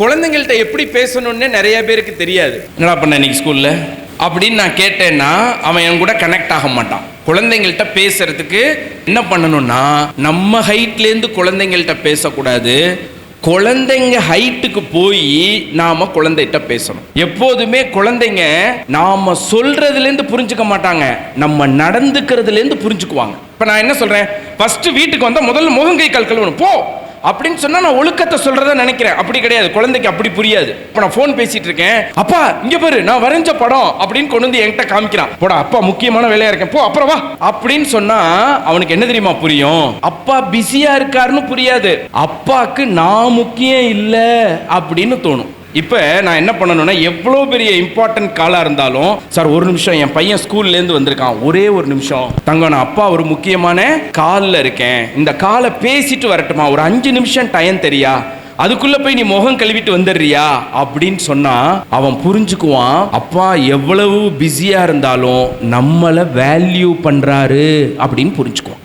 குழந்தைங்கள்ட்ட எப்படி பேசணும்னு நிறைய பேருக்கு தெரியாது. என்னடா பண்ண இன்னைக்கு ஸ்கூல்ல அப்படின்னு நான் கேட்டேன்னா அவன் என் கூட கனெக்ட் ஆக மாட்டான். குழந்தைங்கள்ட்ட பேசுறதுக்கு என்ன பண்ணணும்னா நம்ம ஹைட்லேருந்து குழந்தைங்கள்ட்ட பேசக்கூடாது. குழந்தைங்க ஹைட்டுக்கு போய் நாம குழந்தைகிட்ட பேசணும். எப்போதுமே குழந்தைங்க நாம சொல்றதுலேருந்து புரிஞ்சுக்க மாட்டாங்க. நம்ம நடந்துக்கிறதுலேருந்து புரிஞ்சுக்குவாங்க. இப்போ நான் என்ன சொல்றேன்? ஃபர்ஸ்ட் வீட்டுக்கு வந்தால் முதல்ல முகங்கை கால் கழுவணும். போ! அப்படின்னு சொன்னா நான் ஒழுக்கத்தை சொல்றதா நினைக்கிறேன். அப்படி கிடையாது. குழந்தைக்கு அப்படி புரியாது. இப்ப நான் ஃபோன் பேசிட்டு இருக்கேன். அப்பா இங்க பாரு நான் வரைஞ்ச படம் அப்படின்னு கொண்டு வந்து என்கிட்ட காமிக்கிறான். போடா அப்பா முக்கியமான வேலையா இருக்கேன். போ அப்புறம் வா. அப்படின்னு சொன்னா அவனுக்கு என்ன தெரியுமா புரியும்? அப்பா பிஸியா இருக்காருன்னு புரியாது. அப்பாக்கு நான் முக்கியம் இல்ல அப்படின்னு தோணும். இப்போ நான் என்ன பண்ணணும்னா எவ்வளோ பெரிய இம்பார்ட்டன்ட் காலாக இருந்தாலும் சார் ஒரு நிமிஷம் என் பையன் ஸ்கூல்லேருந்து வந்திருக்கான் ஒரே ஒரு நிமிஷம். தங்க நான் அப்பா ஒரு முக்கியமான காலில் இருக்கேன். இந்த காலை பேசிட்டு வரட்டுமா? ஒரு அஞ்சு நிமிஷம் டைம் தெரியா? அதுக்குள்ள போய் நீ முகம் கழுவிட்டு வந்துடுறியா? அப்படின்னு சொன்னா அவன் புரிஞ்சுக்குவான் அப்பா எவ்வளவு பிஸியா இருந்தாலும் நம்மளை வேல்யூ பண்றாரு அப்படின்னு புரிஞ்சுக்குவான்.